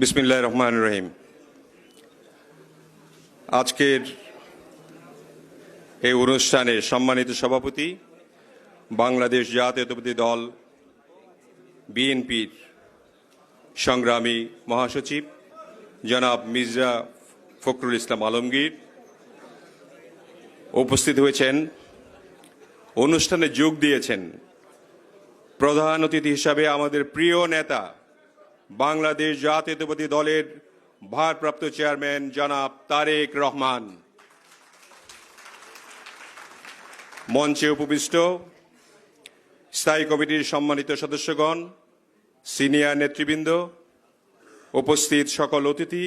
বিসমিল্লাহ রহমান রহিম। আজকের এই অনুষ্ঠানে সম্মানিত সভাপতি বাংলাদেশ জাতীয়তাবাদী দল বিএনপির সংগ্রামী মহাসচিব জনাব মির্জা ফখরুল ইসলাম আলমগীর। উপস্থিত হয়েছেন, অনুষ্ঠানে যোগ দিয়েছেন প্রধান অতিথি হিসাবে আমাদের প্রিয় নেতা বাংলাদেশ জাতীয়তাবাদী দলের ভারপ্রাপ্ত চেয়ারম্যান জনাব তারেক রহমান। মঞ্চে উপবিষ্ট স্থায়ী কমিটির সম্মানিত সদস্যগণ, সিনিয়র নেতৃবৃন্দ, উপস্থিত সকল অতিথি,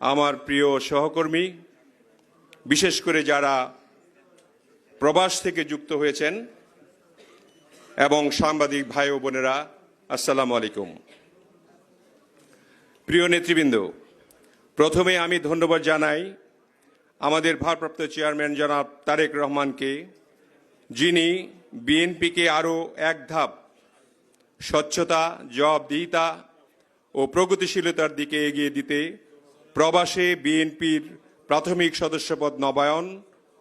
আমার প্রিয় সহকর্মী, বিশেষ করে যারা প্রবাস থেকে যুক্ত হয়েছেন এবং সাংবাদিক ভাই ও বোনেরা, আসসালামু আলাইকুম। প্রিয় নেতৃবৃন্দ, প্রথমে আমি ধন্যবাদ জানাই আমাদের ভারপ্রাপ্ত চেয়ারম্যান জনাব তারেক রহমানকে, যিনি বিএনপিকে আরও এক ধাপ স্বচ্ছতা, জবাবদিহিতা ও প্রগতিশীলতার দিকে এগিয়ে দিতে প্রবাসে বিএনপির প্রাথমিক সদস্যপদ নবায়ন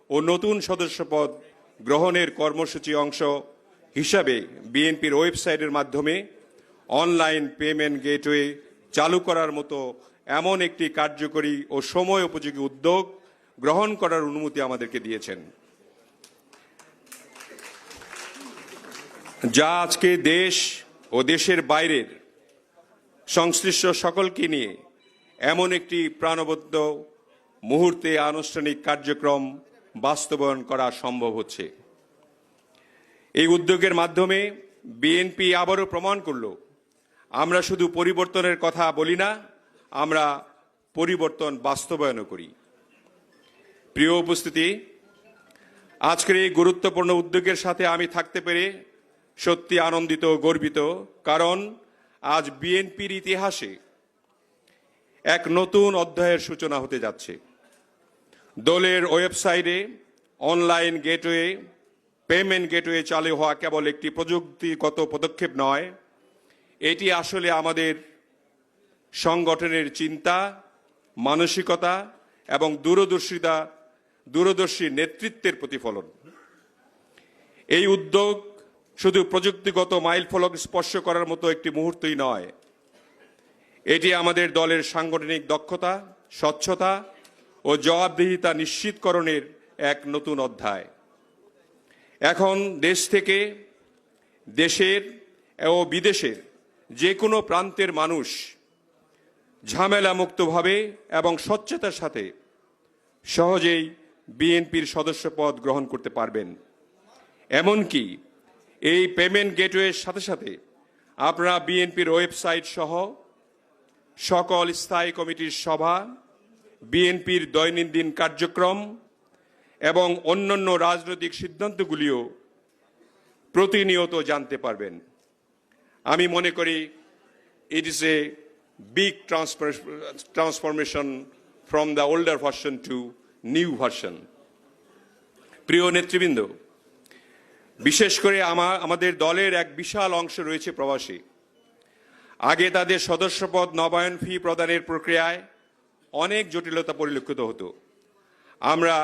ও নতুন সদস্যপদ গ্রহণের কর্মসূচি অংশ হিসাবে বিএনপির ওয়েবসাইটের মাধ্যমে অনলাইন পেমেন্ট গেটওয়ে চালু করার মতো এমন একটি কার্যকরী ও সময় উপযোগী উদ্যোগ গ্রহণ করার অনুমতি আমাদেরকে দিয়েছেন। যা আজকে দেশ ও দেশের বাইরের সংশ্লিষ্ট সকলকে নিয়ে এমন একটি প্রাণবদ্ধ মুহূর্তে আনুষ্ঠানিক কার্যক্রম বাস্তবায়ন করা সম্ভব হচ্ছে। এই উদ্যোগের মাধ্যমে বিএনপি আবারও প্রমাণ করল আমরা শুধু পরিবর্তনের কথা বলি না, আমরা পরিবর্তন বাস্তবায়নও করি। প্রিয় উপস্থিতি, আজকের এই গুরুত্বপূর্ণ উদ্যোগের সাথে আমি থাকতে পেরে সত্যি আনন্দিত, গর্বিত, কারণ আজ বিএনপির ইতিহাসে এক নতুন অধ্যায়ের সূচনা হতে যাচ্ছে। দলের ওয়েবসাইটে, অনলাইন গেটওয়ে, পেমেন্ট গেটওয়ে চালু হওয়া কেবল একটি প্রযুক্তিগত পদক্ষেপ নয় এটি আসলে আমাদের সংগঠনের চিন্তা, মানসিকতা এবং দূরদর্শিতা, দূরদর্শী নেতৃত্বের প্রতিফলন। এই উদ্যোগ শুধু প্রযুক্তিগত মাইল ফলক স্পর্শ করার মতো একটি মুহূর্তই নয়। এটি আমাদের দলের সাংগঠনিক দক্ষতা, স্বচ্ছতা ও জবাবদিহিতা নিশ্চিতকরণের এক নতুন অধ্যায়। এখন দেশ থেকে দেশের ও বিদেশের যে কোনো প্রান্তের মানুষ ঝামেলা মুক্তভাবে এবং স্বচ্ছতার সাথে সহজেই বিএনপির সদস্যপদ গ্রহণ করতে পারবেন। এমনকি এই পেমেন্ট গেটওয়ের সাথে সাথে আপনারা বিএনপির ওয়েবসাইট সহ সকল স্থায়ী কমিটির সভা, বিএনপির দৈনন্দিন কার্যক্রম এবং অন্যান্য রাজনৈতিক সিদ্ধান্তগুলিও প্রতিনিয়ত জানতে পারবেন। আমি মনে করি it is a big transformation from the older version to new version প্রিয় নেতৃবৃন্দ, বিশেষ করে আমার আমাদের দলের এক বিশাল অংশ রয়েছে প্রবাসী। আগে তাদের সদস্যপদ নবায়ন ফি প্রদানের প্রক্রিয়ায় অনেক জটিলতা পরিলক্ষিত হতো। আমরা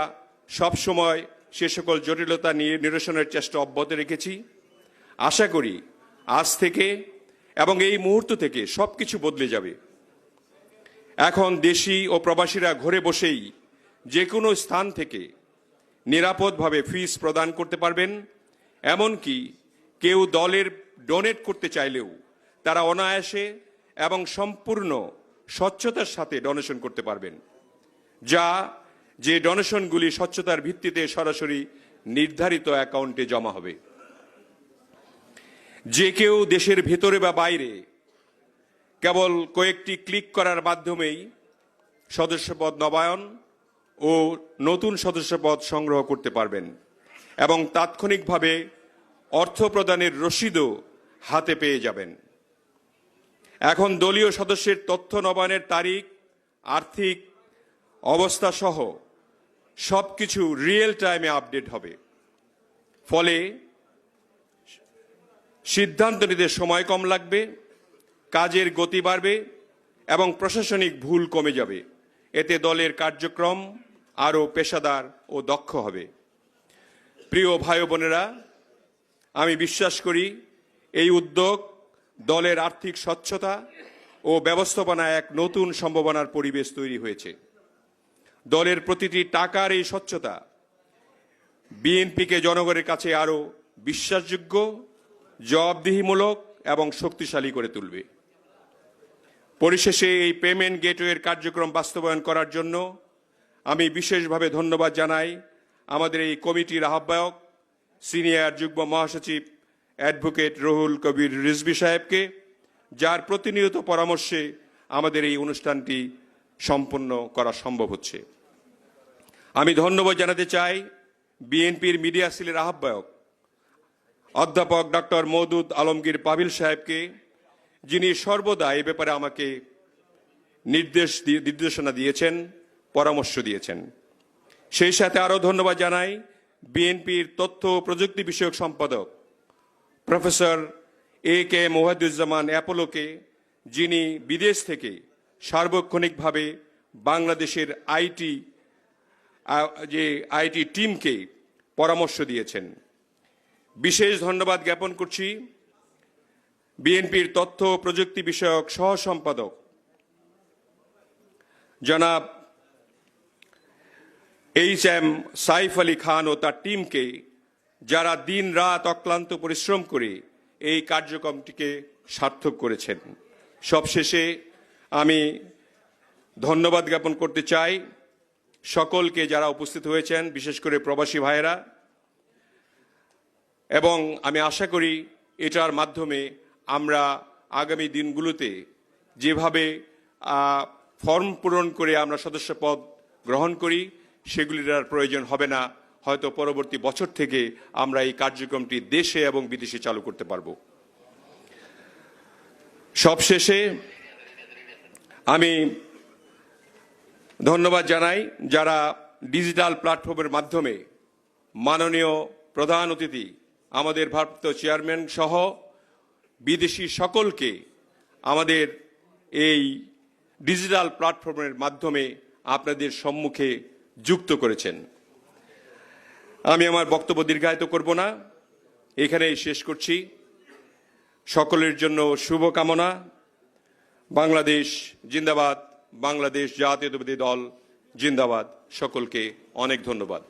সব সময় সে সকল জটিলতা নিয়ে নিরসনের চেষ্টা অব্যাহত রেখেছি। আশা করি আজ থেকে এবং এই মুহূর্ত থেকে সব কিছু বদলে যাবে। এখন দেশি ও প্রবাসীরা ঘরে বসেই যে কোনো স্থান থেকে নিরাপদভাবে ফিস প্রদান করতে পারবেন, এমনকি কেউ দলের ডোনেট করতে চাইলেও তারা অনায়াসে এবং সম্পূর্ণ স্বচ্ছতার সাথে ডোনেশন করতে পারবেন, যা যে ডোনেশনগুলি স্বচ্ছতার ভিত্তিতে সরাসরি নির্ধারিত অ্যাকাউন্টে জমা হবে। যে কেউ দেশের ভেতরে বা বাইরে কেবল কয়েকটি ক্লিক করার মাধ্যমেই সদস্যপদ নবায়ন ও নতুন সদস্যপদ সংগ্রহ করতে পারবেন এবং তাৎক্ষণিকভাবে অর্থ প্রদানের রসিদও হাতে পেয়ে যাবেন। এখন দলীয় সদস্যের তথ্য নবায়নের তারিখ, আর্থিক অবস্থা সহ সব কিছু রিয়েল টাইমে আপডেট হবে। ফলে সিদ্ধান্ত নিতে সময় কম লাগবে, কাজের গতি বাড়বে এবং প্রশাসনিক ভুল কমে যাবে। এতে দলের কার্যক্রম আরও পেশাদার ও দক্ষ হবে। প্রিয় ভাই বোনেরা, আমি বিশ্বাস করি এই উদ্যোগ দলের আর্থিক স্বচ্ছতা ও ব্যবস্থাপনায় এক নতুন সম্ভাবনার পরিবেশ তৈরি হয়েছে। দলের প্রতিটি টাকার এই স্বচ্ছতা বিএনপিকে জনগণের কাছে আরও বিশ্বাসযোগ্য জবাবদিহিমূলক এবং শক্তিশালী করে তুলবে। পরিশেষে এই পেমেন্ট গেটওয়ের কার্যক্রম বাস্তবায়ন করার জন্য আমি বিশেষভাবে ধন্যবাদ জানাই আমাদের এই কমিটির আহ্বায়ক, সিনিয়র যুগ্ম মহাসচিব অ্যাডভোকেট রহুল কবির রিজভি সাহেবকে, যার প্রতিনিয়ত পরামর্শে আমাদের এই অনুষ্ঠানটি সম্পন্ন করা সম্ভব হচ্ছে। আমি ধন্যবাদ জানাতে চাই বিএনপির মিডিয়া সেলের আহ্বায়ক অধ্যাপক ডক্টর মৌদুদ আলমগীর পাবিল সাহেবকে, যিনি সর্বদা এ ব্যাপারে আমাকে নির্দেশ নির্দেশনা দিয়েছেন, পরামর্শ দিয়েছেন। সেই সাথে আরও ধন্যবাদ জানাই বিএনপির তথ্য প্রযুক্তি বিষয়ক সম্পাদক প্রফেসর এ কে মোহাদ্দুজ্জামান অ্যাপোলোকে, যিনি বিদেশ থেকে সার্বক্ষণিকভাবে বাংলাদেশের আইটি যে আইটি টিমকে পরামর্শ দিয়েছেন। বিশেষ ধন্যবাদ জ্ঞাপন করছি বিএনপির তথ্য প্রযুক্তি বিষয়ক সহ সম্পাদক জনাব এইচ এম সাইফ আলী খান ও তার টিমকে যারা দিন রাত অক্লান্ত পরিশ্রম করে এই কার্যক্রমটিকে সার্থক করেছেন। সবশেষে আমি ধন্যবাদ জ্ঞাপন করতে চাই সকলকে যারা উপস্থিত হয়েছেন, বিশেষ করে প্রবাসী ভাইয়েরা। এবং আমি আশা করি এটার মাধ্যমে আমরা আগামী দিনগুলোতে যেভাবে ফর্ম পূরণ করে আমরা সদস্য পদ গ্রহণ করি, সেগুলির আর প্রয়োজন হবে না। হয়তো পরবর্তী বছর থেকে আমরা এই কার্যক্রমটি দেশে এবং বিদেশে চালু করতে পারব। সবশেষে আমি ধন্যবাদ জানাই যারা ডিজিটাল প্ল্যাটফর্মের মাধ্যমে মাননীয় প্রধান অতিথি আমাদের ভারপ্রাপ্ত চেয়ারম্যান সহ বিদেশি সকলকে আমাদের এই ডিজিটাল প্ল্যাটফর্মের মাধ্যমে আপনাদের সম্মুখে যুক্ত করেছেন। আমি আমার বক্তব্য দীর্ঘায়িত করব না। এখানেই শেষ করছি। সকলের জন্য শুভকামনা। বাংলাদেশ জিন্দাবাদ, বাংলাদেশ জাতীয়তাবাদী দল জিন্দাবাদ। সকলকে অনেক ধন্যবাদ।